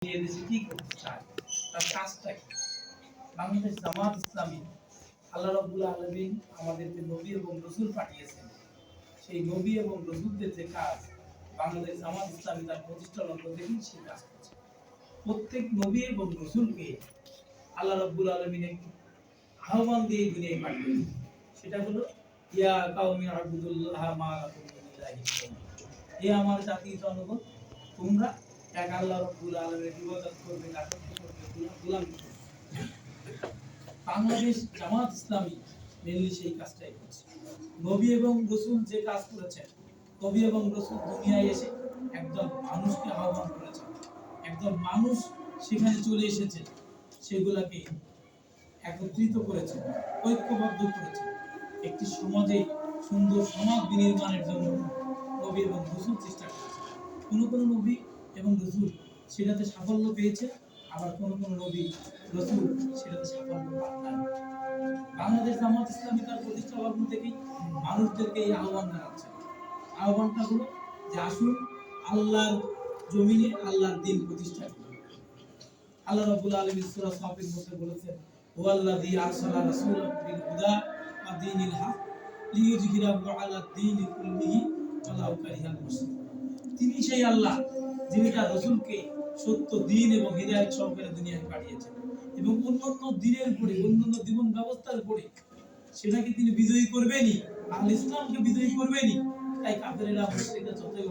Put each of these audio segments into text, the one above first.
কি করতে তার কাজটা কি বাংলাদেশ জামাত ইসলামী আল্লাহ আলামিন আমাদেরকে নবী এবং রসুল পাঠিয়েছেন সেই নবী এবং রসুলদের যে কাজ বাংলাদেশ জামাত ইসলামী তার প্রতিষ্ঠা লগ্ন সেই কাজ করছে প্রত্যেক নবী এবং রসুলকে আল্লাহ রাব্বুল আলামিন একটি আহ্বান দিয়ে দুনিয়ায় পাঠিয়েছেন সেটা হলো ইয়া কাউমি আবুদুল্লাহ মা আমার জাতি জনগণ তোমরা এক আল্লাহ রাব্বুল বাংলাদেশ জামাত ইসলামী মেনলি সেই কাজটাই করছে। নবী এবং রসুল যে কাজ করেছেন, নবী এবং রসুল দুনিয়ায় এসে একদম মানুষকে আহ্বান করেছেন। একদম মানুষ সেখানে চলে এসেছে, সেগুলাকে একত্রিত করেছে, ঐক্যবদ্ধ করেছে। একটি সমাজে সুন্দর সমাজ বিনির্মাণের জন্য নবী এবং রসুল চেষ্টা করেছে কোনো কোনো নবী এবং রসুল সেটাতে সাফল্য পেয়েছে, আবার কোনো কোনো নবী রসুল সেটাতে সাফল্য বাংলাদেশ জামাত ইসলামী তার প্রতিষ্ঠা লগ্ন থেকেই মানুষদেরকে এই আহ্বান জানাচ্ছে। আহ্বানটা হলো যে আসুন আল্লাহর জমিনে আল্লাহর দিন প্রতিষ্ঠা আল্লাহ সূরা সাফের মধ্যে বলেছেন আরসালা রাসূলাহু বিল হুদা হক লিইয়ুযহিরাহু আলা কারিহাল তিনি সেই আল্লাহ যিনি তার রাসূলকে সত্য দিন এবং হৃদায়ত সহকারে দুনিয়ায় পাঠিয়েছেন। এবং অন্যান্য দিনের উপরে, অন্যান্য জীবন ব্যবস্থার উপরে সেটাকে তিনি বিজয়ী করবেনই, আল ইসলামকে বিজয়ী করবেনই। তাই কাফেরেরা মুশরিকরা যতই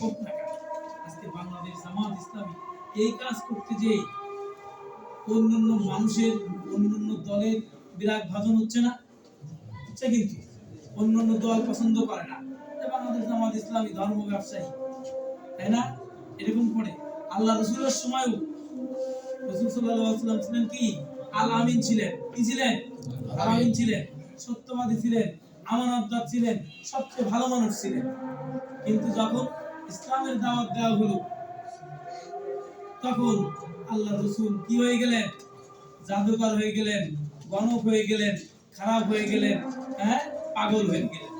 হোক আজকে বাংলাদেশ জামাত ইসলামী এই কাজ করতে যে অন্যান্য মানুষের, অন্যান্য দলের বিরাট ভাজন হচ্ছে না? হচ্ছে কিন্তু। অন্যান্য দল পছন্দ করে না। ইসলামী ধর্ম ব্যবসায়ী, তাই না? এরকম করে। আল্লাহ রসুলের সময়ও রসুল ছিলেন কি? আল আমিন ছিলেন। কি ছিলেন? আমিন ছিলেন। সত্যবাদী ছিলেন। আমানতদার ছিলেন। সবচেয়ে ভালো মানুষ ছিলেন। কিন্তু যখন ইসলামের দাওয়াত দেওয়া হলো, তখন আল্লাহ রসুল কি হয়ে গেলেন? জাদুকর হয়ে গেলেন, গণক হয়ে গেলেন, খারাপ হয়ে গেলেন হ্যাঁ? পাগল হয়ে গেলেন।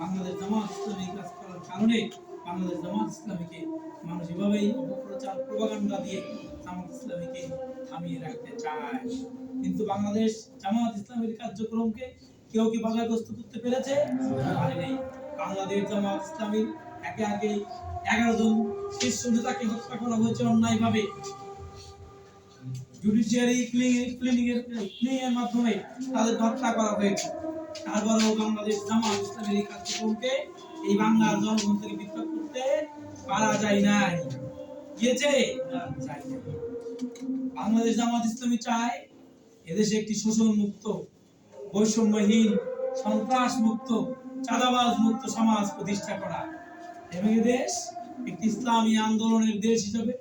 বাংলাদেশ জামাত ইসলামী কাজ করার কারণে বাংলাদেশ জামাত ইসলামীকে মানুষ এভাবেই অপপ্রচার, প্রপাগান্ডা দিয়ে জামাত ইসলামীকে থামিয়ে রাখতে চায়। কিন্তু বাংলাদেশ জামাত ইসলামীর কার্যক্রমকে কেউ কি বাধাগ্রস্ত করতে পেরেছে? বাংলাদেশ জামাত ইসলামীর একে আগে এগারো জন শীর্ষ নেতাকে হত্যা করা হয়েছে অন্যায়ভাবে। জুডিশিয়ারি ক্লিনিং এর ক্লিনিং এর মাধ্যমে তাদের হত্যা করা হয়েছে। তারপরেও বাংলাদেশ জামাত ইসলামের এই কার্যক্রমকে এই বাংলার জনগণ থেকে বিতরণ করতে পারা যায় নাই। গিয়েছে? বাংলাদেশ জামাত ইসলামী চায় এদেশে একটি শোষণ মুক্ত বৈষম্যহীন সন্ত্রাস মুক্ত চাঁদাবাজ মুক্ত সমাজ প্রতিষ্ঠা করা। এবং এদেশ একটি ইসলামী আন্দোলনের দেশ হিসেবে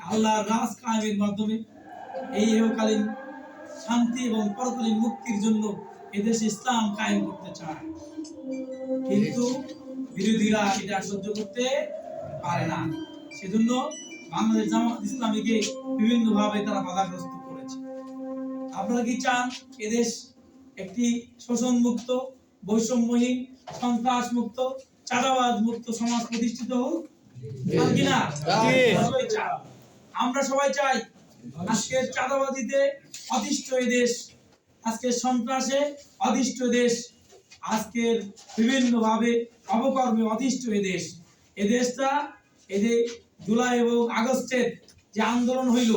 আল্লাহর রাজ কায়েমের মাধ্যমে এই ইহকালীন শান্তি এবং পরকালীন মুক্তির জন্য এদেশে ইসলাম কায়েম করতে চায়। কিন্তু বিরোধীরা এটা সহ্য করতে পারে না। সেজন্য বাংলাদেশ জামাত ইসলামীকে বিভিন্ন ভাবে তারা বাধাগ্রস্ত করেছে। আপনারা কি চান এদেশ একটি শোষণ মুক্ত বৈষম্যহীন সন্ত্রাস মুক্ত চাঁদাবাদ মুক্ত সমাজ প্রতিষ্ঠিত হোক। আমরা সবাই চাই আজকের চাঁদাবাদিতে অতিষ্ঠ এই দেশ আজকের সন্ত্রাসে অধিষ্ঠ দেশ আজকের বিভিন্ন ভাবে অপকর্মে অধিষ্ঠ এই দেশ। এ দেশটা এই যে জুলাই এবং আগস্টের যে আন্দোলন হইল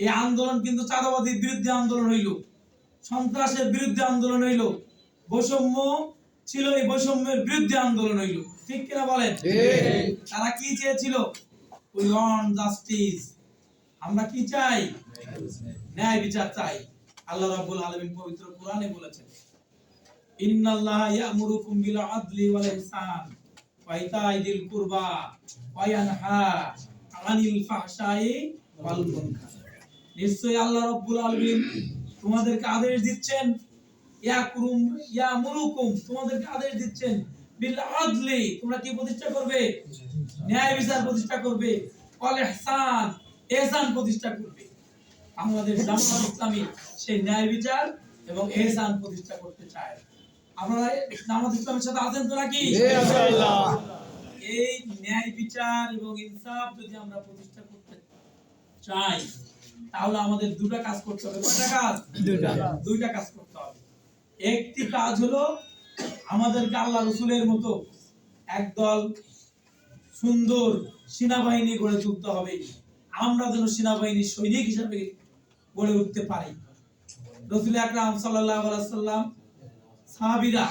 এই আন্দোলন কিন্তু চাঁদাবাদীর বিরুদ্ধে আন্দোলন হইল। সন্ত্রাসের বিরুদ্ধে আন্দোলন হইল। বৈষম্য ছিল এই বৈষম্যের বিরুদ্ধে আন্দোলন হইল। ঠিক কিনা বলেন? তারা কি চেয়েছিল? উই ওয়ান্ট জাস্টিস আমরা কি চাই? ন্যায় বিচার চাই। আল্লাহ রাব্বুল আলামিন পবিত্র কোরআনে বলেছেন, ইন্নাল্লাহা ইয়া'মুরুকুম বিল আদলি ওয়াল ইহসান কুরবা আনিল ফাহশাই ওয়াল মুনকার নিশ্চয়ই আল্লাহ রাব্বুল আলামিন তোমাদেরকে আদেশ দিচ্ছেন, ইয়াকুরুম, ইয়া'মুরুকুম তোমাদেরকে আদেশ দিচ্ছেন বিল আদলি তোমরা কি প্রতিষ্ঠা করবে? ন্যায় বিচার প্রতিষ্ঠা করবে। ওয়াল ইহসান এহসান প্রতিষ্ঠা করবে। বাংলাদেশ জামাত ইসলামী সেই ন্যায় বিচার এবং এহসান প্রতিষ্ঠা করতে চায়। আপনারা জামাত ইসলামের সাথে আছেন তো নাকি? ইনশাআল্লাহ। এই ন্যায় বিচার এবং ইনসাফ যদি আমরা প্রতিষ্ঠা করতে চাই তাহলে আমাদের দুটা কাজ করতে হবে। কয়টা কাজ? দুটা। দুইটা কাজ করতে হবে। একটি কাজ হলো আমাদেরকে আল্লাহ রসুলের মতো একদল সুন্দর সেনাবাহিনী গড়ে তুলতে হবে। আমরা যেন সেনাবাহিনীর সৈনিক হিসাবে গড়ে উঠতে পারি। রসুল আকরাম সাল্লাম সাহাবিরা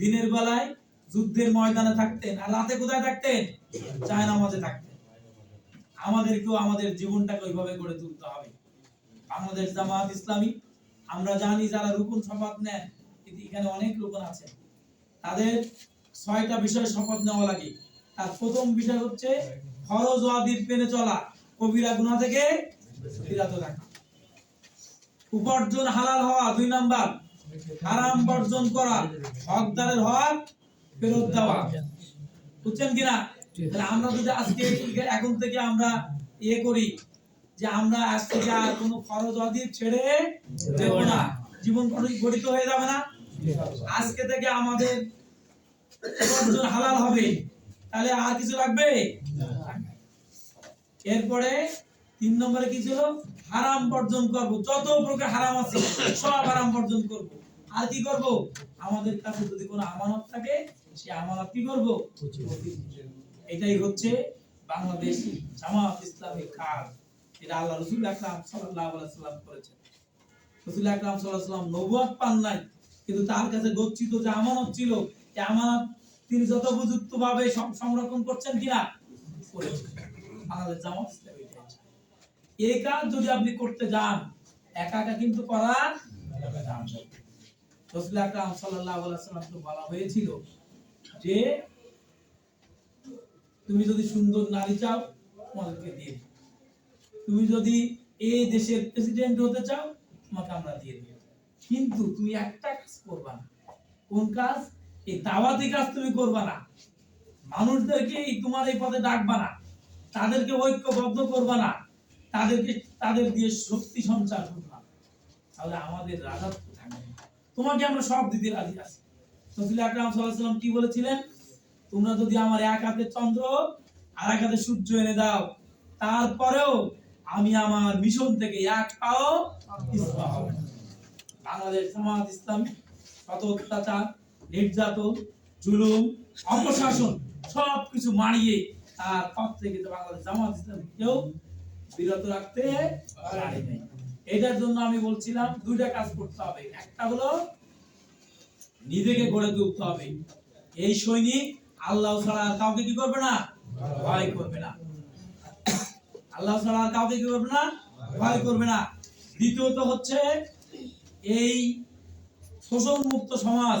দিনের বেলায় যুদ্ধের ময়দানে থাকতেন আর রাতে কোথায় থাকতেন? চায় নামাজে থাকতেন। আমাদেরকেও আমাদের জীবনটাকে ওইভাবে গড়ে তুলতে হবে। বাংলাদেশ জামাত ইসলামী, আমরা জানি যারা রুকুন শপথ নেন, কিন্তু এখানে অনেক রুকুন আছে। তাদের ছয়টা বিষয় শপথ নেওয়া লাগে। তার প্রথম বিষয় হচ্ছে, ফরজ ওয়াজিব মেনে চলা। কবিরা গুনাহ থেকে বিরত থাকা। উপার্জন হালাল হওয়া দুই নাম্বার। হারাম বর্জন করা, হকদারের হক ফেরত দেওয়া। বুঝছেন কিনা? তাহলে আমরা যদি আজকে এখন থেকে আমরা ইয়ে করি যে আমরা আজ থেকে আর কোনো ফরজ অধিক ছেড়ে দেব না। জীবন গঠিত হয়ে যাবে না। আজকে থেকে আমাদের উপার্জন হালাল হবে। তাহলে আর কিছু লাগবে? এরপরে তিন নম্বরে কি ছিল? হারাম বর্জন করব। যত প্রকার হারাম আছে, সব হারাম বর্জন করব। আর কি করব? আমাদের কাছে যদি কোনো আমানত থাকে, সে আমানত কি করব? এটাই হচ্ছে বাংলাদেশ জামাত ইসলামী কাজ এটা আল্লাহ রসুল আকরাম সাল্লাল্লাহু সাল্লাম করেছেন। রসুল আকরাম সাল্লাল্লাহু আলাইহি সাল্লাম নবুয়ত পান নাই, কিন্তু তার কাছে গচ্ছিত যে আমানত ছিল আমানত তিনি যথোপযুক্ত ভাবে সংরক্ষণ করছেন কিনা, করেছেন। এটাই চায়। এই কাজ যদি আপনি করতে যান, একা একা কিন্তু করা রসুল আকরাম সাল্লাল্লাহু আলাইহি বলা হয়েছিল যে, তুমি যদি সুন্দর নারী চাও, তোমাদেরকে দিয়ে তুমি যদি এই দেশের প্রেসিডেন্ট হতে চাও, তোমাকে আমরা দিয়ে দিব কিন্তু তুমি একটা কাজ করবা না। কোন কাজ? এই দাওয়াতি কাজ তুমি করবা না। মানুষদেরকে এই তোমার এই পথে ডাকবা না। তাদেরকে ঐক্যবদ্ধ করবা না। তাদেরকে, তাদের দিয়ে শক্তি সঞ্চার করবা তাহলে আমাদের রাজত্ব থাকবে তোমাকে আমরা সব দিতে রাজি আছি। রসুল আকরাম সাল্লাম কি বলেছিলেন? তোমরা যদি আমার এক হাতে চন্দ্র আর এক হাতে সূর্য এনে দাও, তারপরেও আমি আমার মিশন থেকে এক পাও হব। বাংলাদেশ জামাত ইসলাম শত অত্যাচার, নির্যাতন, জুলুম, অপশাসন সব কিছু মারিয়ে তার পথ থেকে বাংলাদেশ জামাত ইসলাম কেউ বিরত রাখতে পারে নাই। এটার জন্য আমি বলছিলাম, দুইটা কাজ করতে হবে। একটা হলো নিজেকে গড়ে তুলতে হবে। এই সৈনিক আল্লাহ ছাড়া কাউকে কি করবে না? ভয় করবে না। আল্লাহ ছাড়া কাউকে কি করবে না? ভয় করবে না। দ্বিতীয়ত হচ্ছে এই শোষণ মুক্ত সমাজ